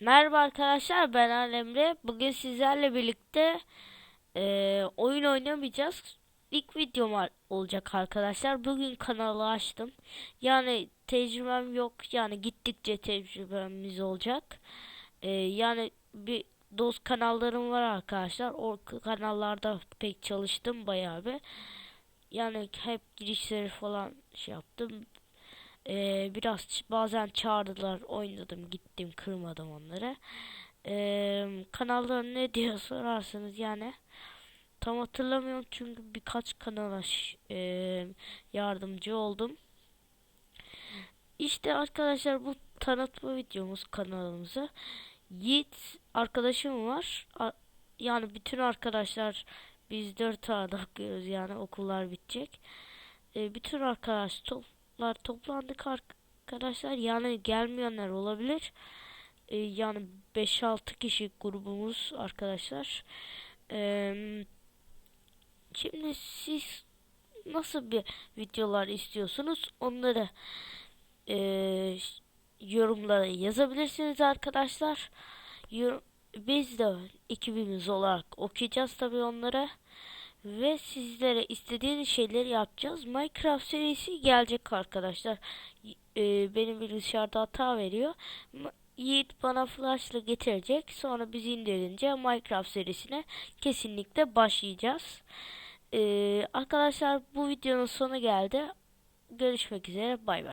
Merhaba arkadaşlar ben Alemre. Bugün sizlerle birlikte eee, oyun oynamayacağız. İlk videom olacak arkadaşlar. Bugün kanalı açtım. Yani tecrübem yok. Yani gittikçe tecrübemiz olacak. Eee, yani bir dost kanallarım var arkadaşlar. O kanallarda pek çalıştım bayağı bir. Yani hep girişleri falan şey yaptım. Ee, biraz bazen çağırdılar oynadım gittim kırmadım onları. Ee, kanalda ne diye sorarsanız yani tam hatırlamıyorum çünkü birkaç kanala ee, yardımcı oldum. İşte arkadaşlar bu tanıtma videomuz kanalımıza. Yiğit arkadaşım var. A- yani bütün arkadaşlar biz 4 A'da okuyoruz yani okullar bitecek. Ee, bütün arkadaş toplar toplandık arkadaşlar. Yani gelmeyenler olabilir. Ee, yani 5-6 kişi grubumuz arkadaşlar. Ee, şimdi siz nasıl bir videolar istiyorsunuz? Onları ee, yorumlara yazabilirsiniz arkadaşlar. Yor- biz de ekibimiz olarak okuyacağız tabii onları. Ve sizlere istediğiniz şeyleri yapacağız. Minecraft serisi gelecek arkadaşlar. Y- e, benim bilgisayarda hata veriyor. Yiğit bana flashla getirecek. Sonra biz indirince Minecraft serisine kesinlikle başlayacağız. E, arkadaşlar bu videonun sonu geldi. Görüşmek üzere. Bay bay.